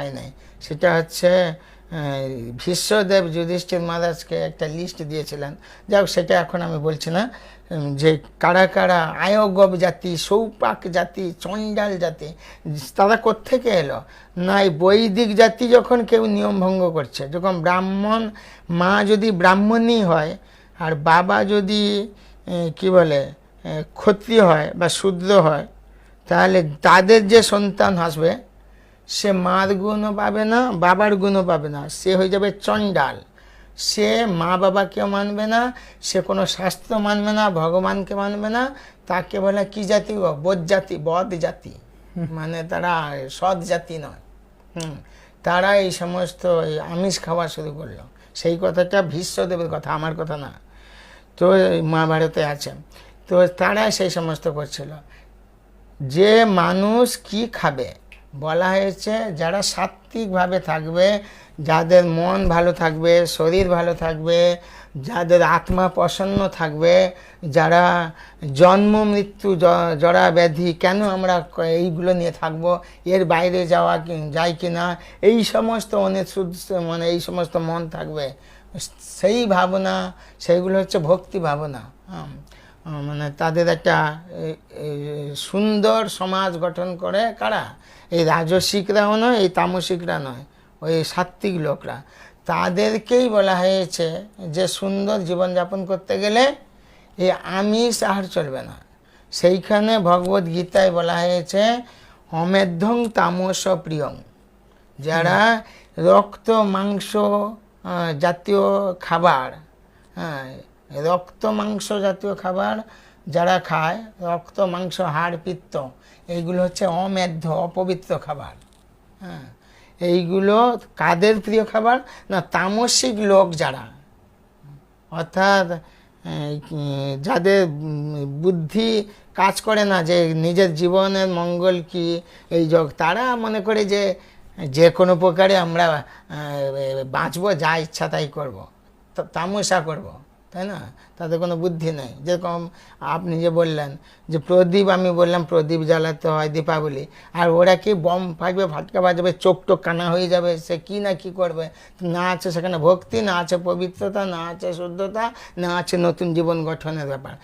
হয় নাই। সেটা হচ্ছে ভীষ্মদেব যুধিষ্ঠির মহারাজকে একটা লিস্ট দিয়েছিলেন। যাই সেটা এখন আমি বলছি না। যে কারা কারা আয়গব জাতি, সৌপাক জাতি, চণ্ডাল জাতি, তারা কোত্থেকে এলো? না বৈদিক জাতি যখন কেউ নিয়ম ভঙ্গ করছে, যখন ব্রাহ্মণ, মা যদি ব্রাহ্মণী হয়, আর বাবা যদি কি বলে ক্ষত্রিয় হয় বা শূদ্র হয়, তাহলে তাদের যে সন্তান আসবে সে মার গুণও পাবে না, বাবার গুণও পাবে না। সে হয়ে যাবে চণ্ডাল। সে মা বাবাকেও মানবে না, সে কোনো শাস্ত্র মানবে না, ভগবানকে মানবে না। তাকে বলে কি জাতি বোধ জাতি বদ জাতি। মানে তারা সৎ জাতি নয়। হুম। তারা এই সমস্ত আমিষ খাওয়া শুরু করল। সেই কথাটা ভীষ্মদেবের কথা, আমার কথা না। তো মহাভারতে আছে। তো তারা সেই সমস্ত করছিল। যে মানুষ কি খাবে? বলা হয়েছে, যারা সাত্ত্বিকভাবে থাকবে, যাদের মন ভালো থাকবে, শরীর ভালো থাকবে, যাদের আত্মা প্রসন্ন থাকবে, যারা জন্ম, মৃত্যু জরা, ব্যাধি, কেন আমরা এইগুলো নিয়ে থাকব, এর বাইরে যাওয়া যায় কি না, এই সমস্ত অনেক মানে এই সমস্ত মন থাকবে, সেই ভাবনা সেইগুলো হচ্ছে ভক্তি ভাবনা হুম। মানে তাদের একটা সুন্দর সমাজ গঠন করে কারা? এই রাজসিকরাও নয় এই তামসিকরা নয় ওই সাত্ত্বিক লোকরা। তাদেরকেই বলা হয়েছে যে সুন্দর জীবনযাপন করতে গেলে এই আমিষ আহার চলবে না। সেইখানে ভগবত গীতায় বলা হয়েছে অমেধ্যং তামস প্রিয়ং। যারা রক্ত মাংস জাতীয় খাবার হ্যাঁ রক্ত মাংস জাতীয় খাবার যারা খায়, রক্ত, মাংস, হাড়, পিত্ত, এইগুলো হচ্ছে অমেধ্য, অপবিত্র খাবার। হ্যাঁ এইগুলো কাদের প্রিয় খাবার? না, তামসিক লোক যারা, অর্থাৎ যাদের বুদ্ধি কাজ করে না যে নিজের জীবনের মঙ্গল কি এই যোগ তারা মনে করে যে যে কোনো প্রকারে আমরা বাঁচবো, যা ইচ্ছা তাই করব, তা- তামাশা করব। তাই না? তাদের কোনো বুদ্ধি নাই। যেরকম আপনি যে বললেন যে প্রদীপ, আমি বললাম প্রদীপ জ্বালাতে হয় দীপাবলি। আর ওরা কি বম ফাটবে, ফাটকা বাজাবে, চোখ টোক কানা হয়ে যাবে, সে কি না কি করবে? না আছে সেখানে ভক্তি, না আছে পবিত্রতা, না আছে শুদ্ধতা, না আছে নতুন জীবন গঠনের ব্যাপার।